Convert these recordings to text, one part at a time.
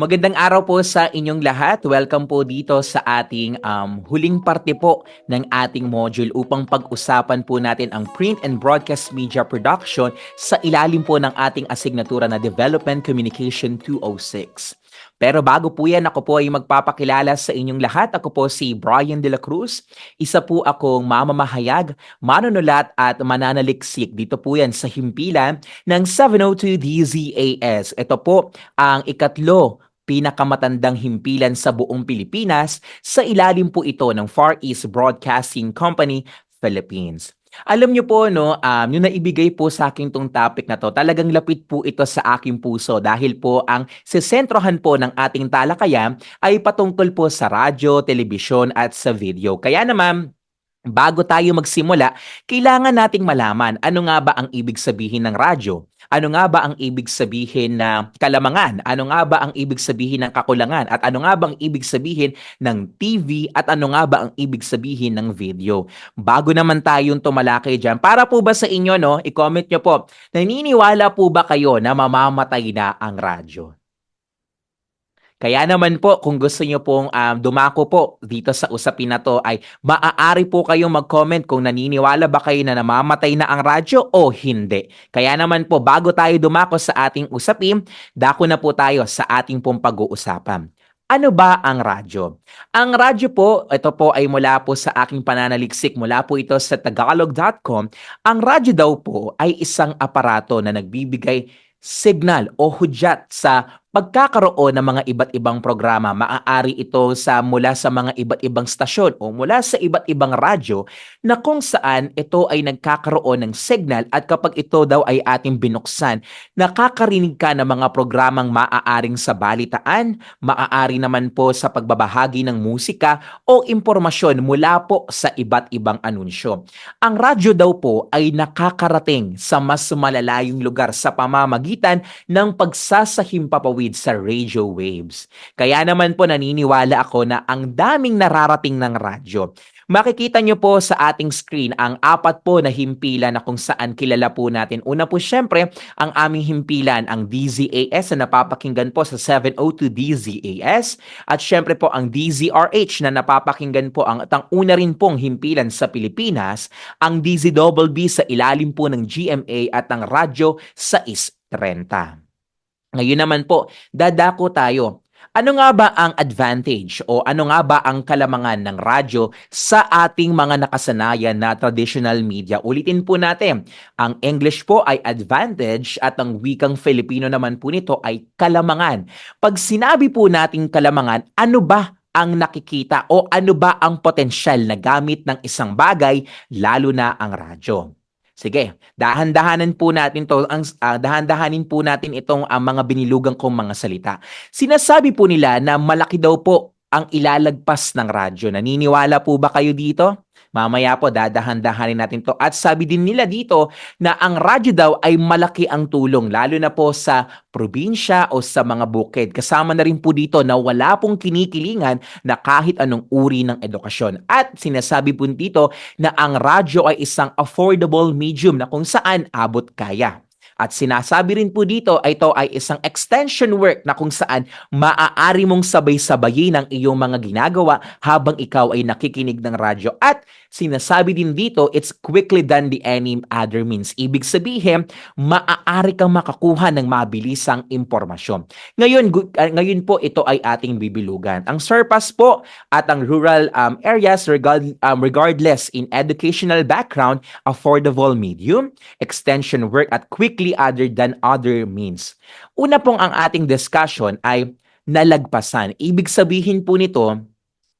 Magandang araw po sa inyong lahat. Welcome po dito sa ating um, huling parte po ng ating module upang pag-usapan po natin ang print and broadcast media production sa ilalim po ng ating asignatura na Development Communication 206. Pero bago po yan, ako po ay magpapakilala sa inyong lahat. Ako po si Brian De La Cruz. Isa po akong mamamahayag, manunulat at mananaliksik. Dito po yan sa himpilan ng 702 DZAS. Ito po ang ikatlo pinakamatandang himpilan sa buong Pilipinas. Sa ilalim po ito ng Far East Broadcasting Company, Philippines. Alam niyo po, no, um, yung naibigay po sa akin tong topic na to, talagang lapit po ito sa aking puso dahil po ang sisentrohan po ng ating talakayan ay patungkol po sa radyo, telebisyon at sa video. Kaya naman, Bago tayo magsimula, kailangan nating malaman ano nga ba ang ibig sabihin ng radyo? Ano nga ba ang ibig sabihin na kalamangan? Ano nga ba ang ibig sabihin ng kakulangan? At ano nga ba ang ibig sabihin ng TV? At ano nga ba ang ibig sabihin ng video? Bago naman tayong tumalakay dyan, para po ba sa inyo, no? I-comment nyo po, naniniwala po ba kayo na mamamatay na ang radyo? Kaya naman po, kung gusto nyo pong um, dumako po dito sa usapin na to ay maaari po kayong mag-comment kung naniniwala ba kayo na namamatay na ang radyo o hindi. Kaya naman po, bago tayo dumako sa ating usapin, dako na po tayo sa ating pong pag-uusapan. Ano ba ang radyo? Ang radyo po, ito po ay mula po sa aking pananaliksik, mula po ito sa tagalog.com. Ang radyo daw po ay isang aparato na nagbibigay signal o hudyat sa pagkakaroon ng mga iba't ibang programa. Maaari ito sa mula sa mga iba't ibang stasyon o mula sa iba't ibang radyo na kung saan ito ay nagkakaroon ng signal at kapag ito daw ay ating binuksan, nakakarinig ka ng mga programang maaaring sa balitaan, maaari naman po sa pagbabahagi ng musika o impormasyon mula po sa iba't ibang anunsyo. Ang radyo daw po ay nakakarating sa mas malalayong lugar sa pamamagitan ng pagsasahim tumatawid sa radio waves. Kaya naman po naniniwala ako na ang daming nararating ng radyo. Makikita nyo po sa ating screen ang apat po na himpilan na kung saan kilala po natin. Una po syempre, ang aming himpilan, ang DZAS na napapakinggan po sa 702 DZAS. At syempre po ang DZRH na napapakinggan po ang, at ang una rin pong himpilan sa Pilipinas, ang DZBB sa ilalim po ng GMA at ang radyo sa IS 30. Ngayon naman po, dadako tayo. Ano nga ba ang advantage o ano nga ba ang kalamangan ng radyo sa ating mga nakasanayan na traditional media? Ulitin po natin, ang English po ay advantage at ang wikang Filipino naman po nito ay kalamangan. Pag sinabi po nating kalamangan, ano ba ang nakikita o ano ba ang potensyal na gamit ng isang bagay, lalo na ang radyo? Sige, dahan-dahanan po natin to, ang uh, dahan-dahanin po natin itong uh, mga binilugang kong mga salita. Sinasabi po nila na malaki daw po ang ilalagpas ng radyo. Naniniwala po ba kayo dito? Mamaya po dadahan-dahanin natin to. At sabi din nila dito na ang radyo daw ay malaki ang tulong lalo na po sa probinsya o sa mga bukid. Kasama na rin po dito na wala pong kinikilingan na kahit anong uri ng edukasyon. At sinasabi po dito na ang radyo ay isang affordable medium na kung saan abot kaya. At sinasabi rin po dito ito ay isang extension work na kung saan maaari mong sabay-sabayin ang iyong mga ginagawa habang ikaw ay nakikinig ng radyo. At sinasabi din dito, it's quickly than the any other means. Ibig sabihin, maaari kang makakuha ng mabilisang impormasyon. Ngayon, uh, ngayon po ito ay ating bibilugan. Ang surpass po at ang rural um, areas regard, um, regardless in educational background, affordable medium, extension work at quickly other than other means. Una pong ang ating discussion ay nalagpasan. Ibig sabihin po nito,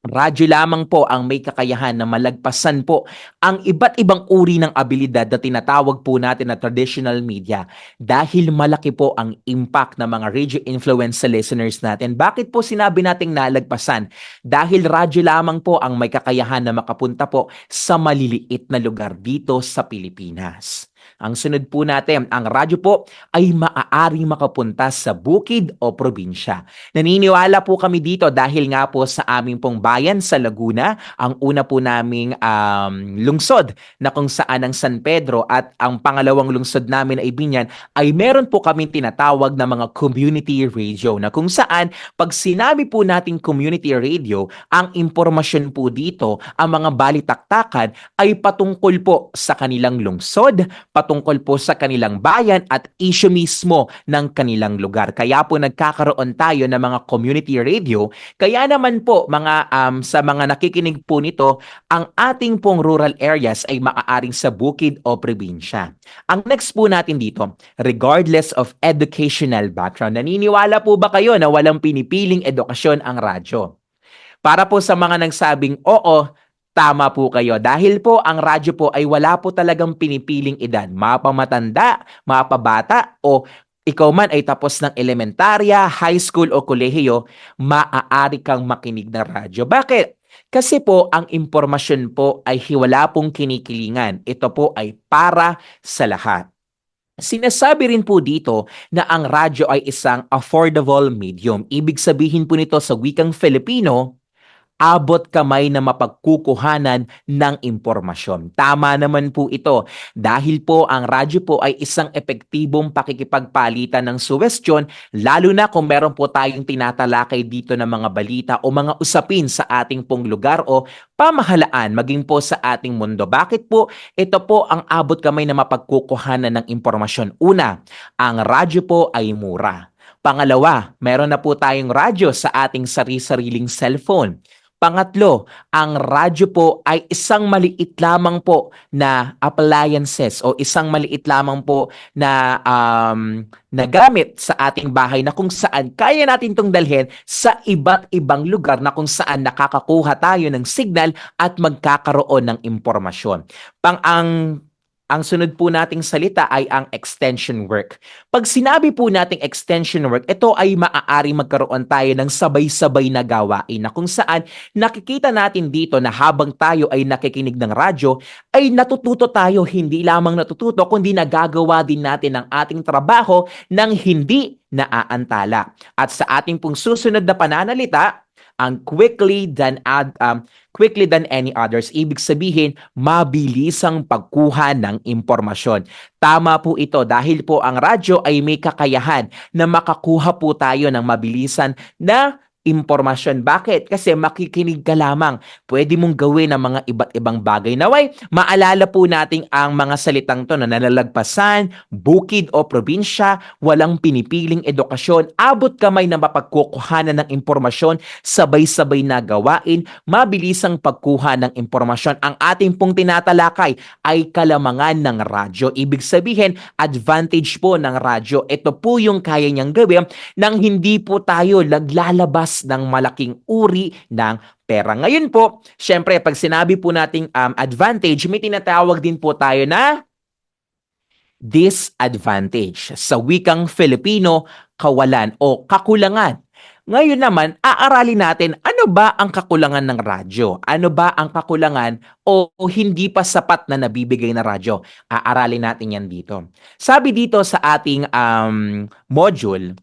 Radyo lamang po ang may kakayahan na malagpasan po ang iba't ibang uri ng abilidad na tinatawag po natin na traditional media dahil malaki po ang impact ng mga radio influence sa listeners natin. Bakit po sinabi nating nalagpasan? Dahil radyo lamang po ang may kakayahan na makapunta po sa maliliit na lugar dito sa Pilipinas. Ang sunod po natin, ang radyo po ay maaaring makapunta sa bukid o probinsya. Naniniwala po kami dito dahil nga po sa aming pong bayan sa Laguna, ang una po naming um, lungsod na kung saan ang San Pedro at ang pangalawang lungsod namin ay Binyan ay meron po kami tinatawag na mga community radio na kung saan pag sinabi po nating community radio, ang impormasyon po dito, ang mga balitaktakan ay patungkol po sa kanilang lungsod, patungkol po sa kanilang bayan at issue mismo ng kanilang lugar. Kaya po nagkakaroon tayo ng mga community radio. Kaya naman po mga um, sa mga nakikinig po nito, ang ating pong rural areas ay maaaring sa bukid o probinsya. Ang next po natin dito, regardless of educational background, naniniwala po ba kayo na walang pinipiling edukasyon ang radyo? Para po sa mga nagsabing oo, tama po kayo. Dahil po ang radyo po ay wala po talagang pinipiling edad. Mapamatanda, mapabata o ikaw man ay tapos ng elementarya, high school o kolehiyo, maaari kang makinig ng radyo. Bakit? Kasi po ang impormasyon po ay hiwala pong kinikilingan. Ito po ay para sa lahat. Sinasabi rin po dito na ang radyo ay isang affordable medium. Ibig sabihin po nito sa wikang Filipino, abot kamay na mapagkukuhanan ng impormasyon. Tama naman po ito dahil po ang radyo po ay isang epektibong pakikipagpalitan ng suwestyon lalo na kung meron po tayong tinatalakay dito ng mga balita o mga usapin sa ating pong lugar o pamahalaan maging po sa ating mundo. Bakit po? Ito po ang abot kamay na mapagkukuhanan ng impormasyon. Una, ang radyo po ay mura. Pangalawa, meron na po tayong radyo sa ating sari-sariling cellphone. Pangatlo, ang radyo po ay isang maliit lamang po na appliances o isang maliit lamang po na um, na gamit sa ating bahay na kung saan kaya natin itong dalhin sa iba't ibang lugar na kung saan nakakakuha tayo ng signal at magkakaroon ng impormasyon. Pang ang ang sunod po nating salita ay ang extension work. Pag sinabi po nating extension work, ito ay maaari magkaroon tayo ng sabay-sabay na gawain na kung saan nakikita natin dito na habang tayo ay nakikinig ng radyo, ay natututo tayo, hindi lamang natututo, kundi nagagawa din natin ang ating trabaho ng hindi naaantala. At sa ating pong susunod na pananalita, ang quickly than ad, um, quickly than any others. Ibig sabihin, mabilisang pagkuha ng impormasyon. Tama po ito dahil po ang radyo ay may kakayahan na makakuha po tayo ng mabilisan na impormasyon. Bakit? Kasi makikinig ka lamang. Pwede mong gawin ang mga iba't ibang bagay. Naway, maalala po nating ang mga salitang to na nalalagpasan, bukid o probinsya, walang pinipiling edukasyon, abot kamay na mapagkukuhanan ng impormasyon, sabay-sabay na gawain, mabilisang pagkuha ng impormasyon. Ang ating pong tinatalakay ay kalamangan ng radyo. Ibig sabihin, advantage po ng radyo. Ito po yung kaya niyang gawin nang hindi po tayo naglalabas ng malaking uri ng pera. Ngayon po, syempre, pag sinabi po nating um, advantage, may tinatawag din po tayo na disadvantage. Sa wikang Filipino, kawalan o kakulangan. Ngayon naman, aaralin natin ano ba ang kakulangan ng radyo? Ano ba ang kakulangan o, o hindi pa sapat na nabibigay na radyo? Aaralin natin yan dito. Sabi dito sa ating um, module,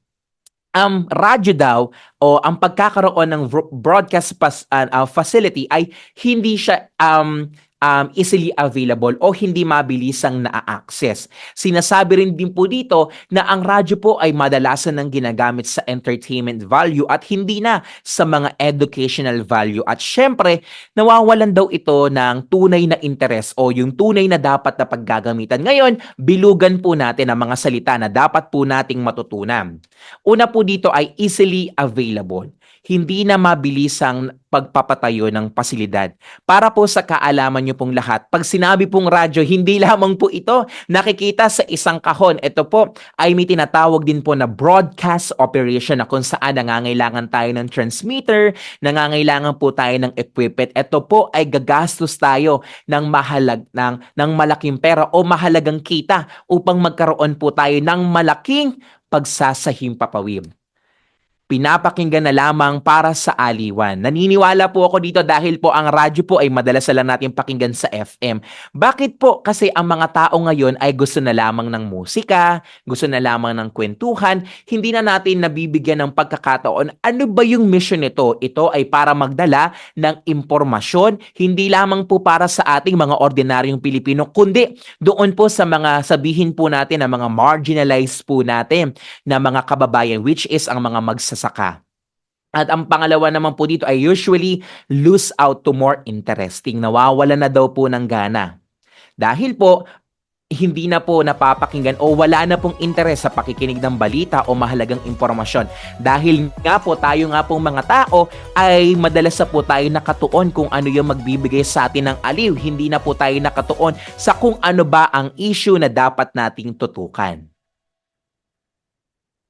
ang um, radyo daw o ang pagkakaroon ng broadcast pas, uh, uh, facility ay hindi siya um, um, easily available o hindi mabilisang na-access. Sinasabi rin din po dito na ang radyo po ay madalasan ng ginagamit sa entertainment value at hindi na sa mga educational value. At syempre, nawawalan daw ito ng tunay na interes o yung tunay na dapat na paggagamitan. Ngayon, bilugan po natin ang mga salita na dapat po nating matutunan. Una po dito ay easily available hindi na mabilisang pagpapatayo ng pasilidad. Para po sa kaalaman nyo pong lahat, pag sinabi pong radyo, hindi lamang po ito nakikita sa isang kahon. Ito po ay may tinatawag din po na broadcast operation na kung saan nangangailangan tayo ng transmitter, nangangailangan po tayo ng equipment. Ito po ay gagastos tayo ng mahalag ng, ng malaking pera o mahalagang kita upang magkaroon po tayo ng malaking pagsasahim papawid. Pinapakinggan na lamang para sa aliwan. Naniniwala po ako dito dahil po ang radyo po ay madalas na lang natin pakinggan sa FM. Bakit po? Kasi ang mga tao ngayon ay gusto na lamang ng musika, gusto na lamang ng kwentuhan, hindi na natin nabibigyan ng pagkakataon. Ano ba yung mission nito? Ito ay para magdala ng impormasyon, hindi lamang po para sa ating mga ordinaryong Pilipino, kundi doon po sa mga sabihin po natin na mga marginalized po natin na mga kababayan, which is ang mga magsasaka. At ang pangalawa naman po dito ay usually lose out to more interesting. Nawawala na daw po ng gana. Dahil po, hindi na po napapakinggan o wala na pong interes sa pakikinig ng balita o mahalagang impormasyon. Dahil nga po tayo nga pong mga tao ay madalas na po tayo nakatuon kung ano yung magbibigay sa atin ng aliw. Hindi na po tayo nakatuon sa kung ano ba ang issue na dapat nating tutukan.